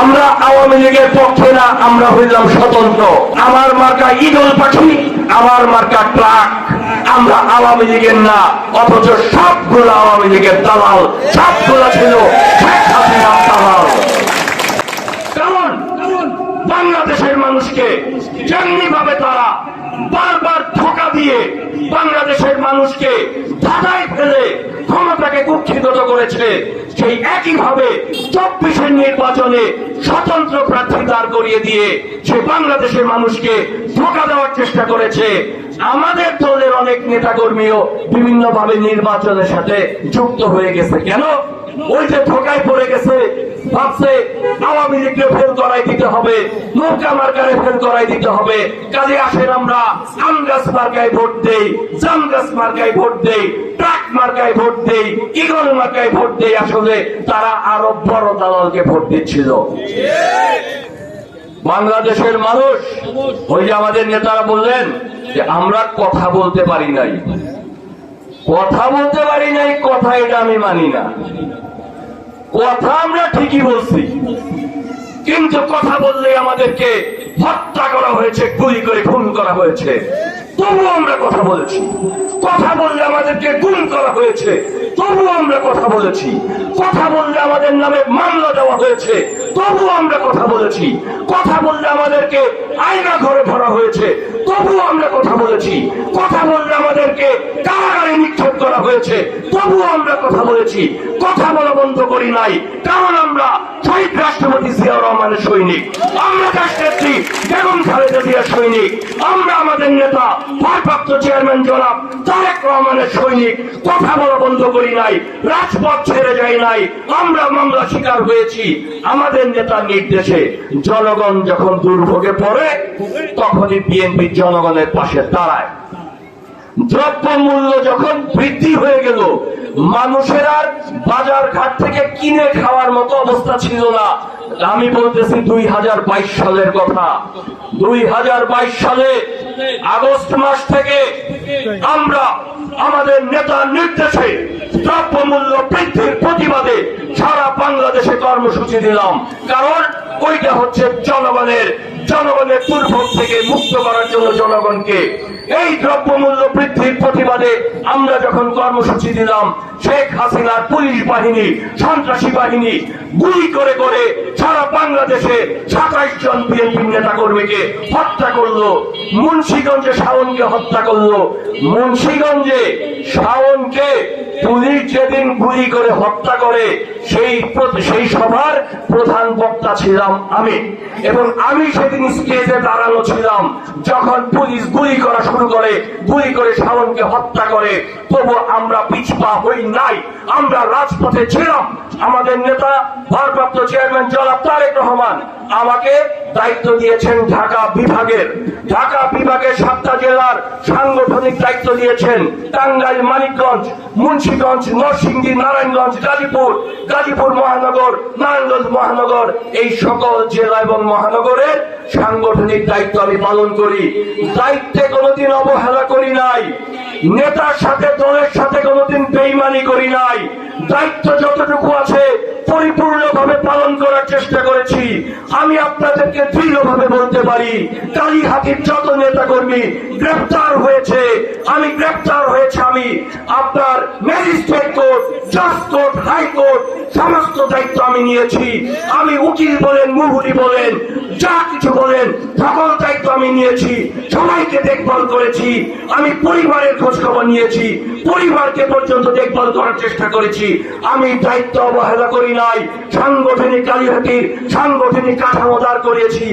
আমরা আওয়ামী লীগের পক্ষে না, আমরা হইলাম স্বতন্ত্র। আমার মার্কা ঈদল পাখি, আমার মার্কা ট্রাক। আমরা আওয়ামী লীগের না, অথচ সবগুলো আওয়ামী লীগের দালাল, সবগুলো ছিল বাংলাদেশের মানুষকে যেমনি ভাবে তারা বারবার ধোকা দিয়ে বাংলাদেশের মানুষকে ধাঁধায় ফেলে ক্ষমতাকে কুক্ষিগত করেছে সেই একইভাবে চব্বিশের নির্বাচনে স্বতন্ত্র প্রার্থী দাঁড় করিয়ে দিয়ে সে বাংলাদেশের মানুষকে ধোকা দেওয়ার চেষ্টা করেছে। আমাদের দলের অনেক নেতাকর্মীও বিভিন্ন ভাবে নির্বাচনের সাথে যুক্ত হয়ে গেছে। কেন? ওই যে ধোকায় পড়ে গেছে, ভাবছে আওয়ামী লীগকে ফেল করাই দিতে হবে, নৌকা মার্কারে ফেল করাই দিতে হবে। কাজে আসেন আমরা আম গাছ মার্কায় ভোট দেই জাম গাছ মার্কায় ভোট দেই, ট্রাক মার্কায় ভোট দেই, ইগল মার্কায় ভোট দেই। আসলে তারা আরও বড় দালালকে ভোট দিচ্ছিল। বাংলাদেশের মানুষ, ওই যে আমাদের নেতারা বললেন যে আমরা কথা বলতে পারি নাই। কথা বলতে পারি নাই, কথা এটা আমি মানি না। কথা আমরা ঠিকই বলছি, কিন্তু কথা বললে আমাদেরকে হত্যা করা হয়েছে, গুলি করে খুন করা হয়েছে। তবুও আমরা কথা বলেছি। কথা বললে আমাদেরকে গুম করা হয়েছে, তবুও আমরা কথা বলেছি। কথা বললে আমাদের নামে মামলা দেওয়া হয়েছে তবুও আমরা কথা বলেছি। কথা বললে আমাদেরকে আয়না ঘরে ভরা হয়েছে। তবুও আমরা কথা বলেছি। কথা বললে আমাদেরকে কারাগারে নিক্ষেপ করা হয়েছে? তবুও আমরা কথা বলেছি। কথা বলা বন্ধ করি নাই। কারণ আমরা রাষ্ট্রপতি জিয়াউর রহমানের সৈনিক। আমরা রাষ্ট্রনেত্রী বেগম খালেদা জিয়ার সৈনিক। আমরা আমাদের নেতা, ভারপ্রাপ্ত চেয়ারম্যান জনাব তারেক রহমানের সৈনিক। কথা বলা বন্ধ করি নাই, রাজপথ ছেড়ে যাই নাই, আমরা মামলা শিকার হয়েছি। আমাদের নেতার নির্দেশে জনগণ যখন দুর্ভোগে পড়ে, তখনই বিএনপি জনগণের পাশে দাঁড়ায়। দ্রব্য মূল্য যখন বৃদ্ধি হয়ে গেল। মানুষের আর বাজার ঘাট থেকে কিনে খাওয়ার মতো অবস্থা ছিল না। আমি বলতেছি দুই হাজার বাইশ সালের কথা। দুই হাজার বাইশ সালে আগস্ট মাস থেকে আমরা আমাদের নেতার নির্দেশে দ্রব্য মূল্য বৃদ্ধির প্রতিবাদে সারা বাংলাদেশে কর্মসূচি দিলাম। কারণ ওইটা হচ্ছে জনগণের জনগণের দুর্ভোগ থেকে মুক্ত করার জন্য জনগণকে এই দ্রব্যমূল্য বৃদ্ধির প্রতিবাদে আমরা যখন কর্মসূচি দিলাম, শেখ হাসিনার পুলিশ বাহিনী, সন্ত্রাসী বাহিনী গুলি করে করে সারা বাংলাদেশে সাতাইশ জন বিএনপি নেতা কর্মীকে হত্যা করল, মুন্সীগঞ্জে শাওনকে হত্যা করল, মুন্সীগঞ্জে শাওনকে পুলিশ যেদিন গুলি করে হত্যা করে, সেই সেই সভার প্রধান বক্তা ছিলাম আমি। এবং আমি সেদিন স্টেজে দাঁড়ানো ছিলাম, যখন পুলিশ গুলি করা শুরু করে, গুলি করে শাওনকে হত্যা করে, তবু আমরা পিছপা হই নাই। আমরা রাজপথে ছিলাম। আমাদের নেতা, ভারপ্রাপ্ত চেয়ারম্যান জনাব তারেক রহমান আমাকে দায়িত্ব দিয়েছেন ঢাকা বিভাগের। ঢাকা বিভাগের সাতটা জেলার সাংগঠনিক দায়িত্ব দিয়েছেন টাঙ্গাইল, মানিকগঞ্জ, মুন্সিগঞ্জ, নরসিংদী, নারায়ণগঞ্জ, গাজীপুর গাজীপুর মহানগর, নারায়ণগঞ্জ মহানগর, এই সকল জেলা এবং মহানগরের সাংগঠনিক দায়িত্ব আমি পালন করি। দায়িত্বে কোনোদিন অবহেলা করি নাই, নেতার সাথে দলের সাথে কোনোদিন বেইমানি করি নাই। দায়িত্ব যতটুকু আছে, পরিপূর্ণভাবে পালন করার চেষ্টা করেছি। আমি আপনাদেরকে দৃঢ়ভাবে বলতে পারি কালীঘাটির যত নেতা কর্মী গ্রেপ্তার হয়েছে আমি গ্রেপ্তার হয়েছে আমি আপনার ম্যাজিস্ট্রেট কোর্ট, জাজ কোর্ট হাইকোর্ট সমস্ত দায়িত্ব আমি নিয়েছি। আমি উকিল বলেন, মুহুরি বলেন, যা কিছু বলেন, সকল দায়িত্ব আমি নিয়েছি। সবাইকে দেখভাল করেছি। আমি পরিবারের খোঁজ খবর নিয়েছি। পরিবারকে পর্যন্ত দেখভাল করার চেষ্টা করেছি। আমি দায়িত্ব অবহেলা করি নাই। সাংগঠনিক কালীহাতির সাংগঠনিক কাঠামো দাঁড় করিয়েছি।